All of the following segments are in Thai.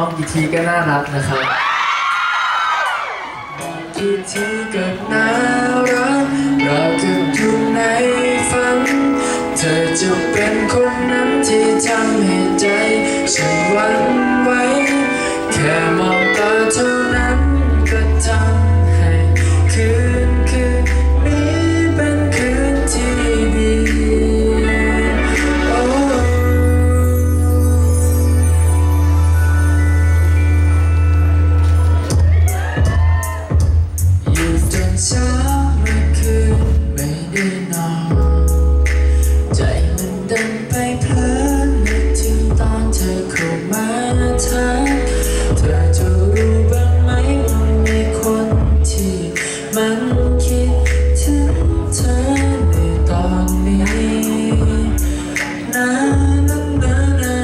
มองกี่ทีก็น่ารักนะครับกี่ทีก็น่ารักเราก็อยู่ในฝัน เธอจะเป็นคนนั้นที่ทำให้ใจฉันหวัน เธอเข้ามาทักเธอจะรู้บ้างไหมว่ามีคนที่มันคิดถึงเธอในตอนนี้นะนะนะนะ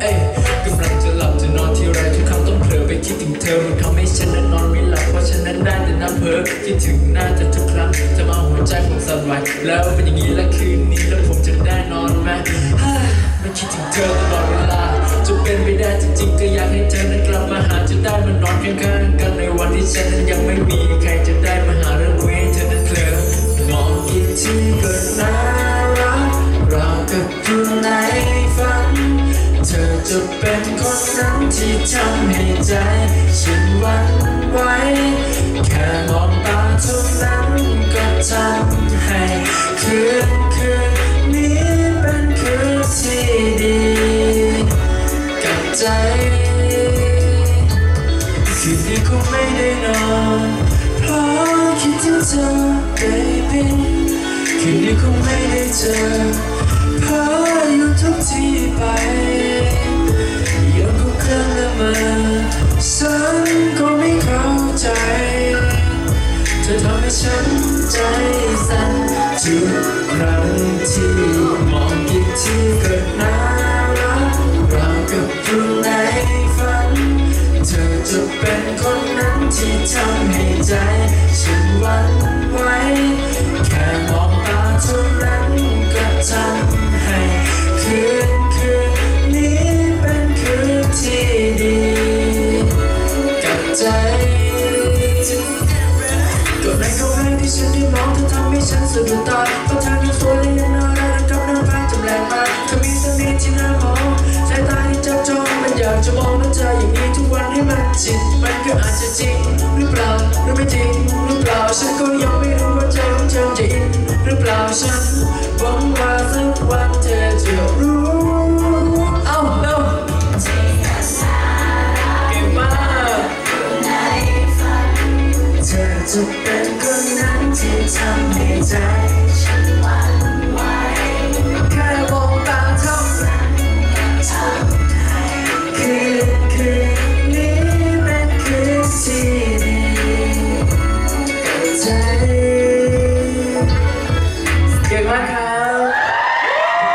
เอ้ยกำลังจะหลับจะนอนที่ไรทุกครั้งต้องเผลอไปคิดถึงเธอมันทำให้ฉันนั้นนอนไม่หลับเพราะฉะนั้นได้แต่นับเพ้อคิดถึงหน้าเธอทุกครั้งจะมาหัวใจผมสั่นไหวแล้วเป็นอย่างนี้แล้วคืนนี้ ข้างๆกันในวันที่ฉันนั้นยังไม่มีใครจะได้มาหาเรื่องเวเธอนั้นเคลิ้มองกี่ทีก็น่ารักเรากับอยู่ในฝัน เธอจะเป็นคนนั้นที่ทำให้ใจ ฉันหวั่นไหวแค่มองตาเท่า คืนนี้คงไม่ได้นอนเพราะคิดถึงเธอ baby คืนนี้คงไม่ได้เจอเพราะอยู่ทุกที่ไปยังคงเคลื่อนละเมาฉันก็ไม่เข้าใจ เธอทำให้ฉันใจสั่นทุกากจออย่างนี้ทุกวันให้มันจริงมันก็อาจจะจริงหรือเปล่าหรือไม่จริงหรือเปล่าฉันก็ยังไม่รู้ว่าใจของเธอจะอินหรือเปล่าฉันหวังว่าสักวันเธอจะรู้เอ้าเอ้าเก่งมากเธอจะเป็นคนนั้นที่ทำให้ใจ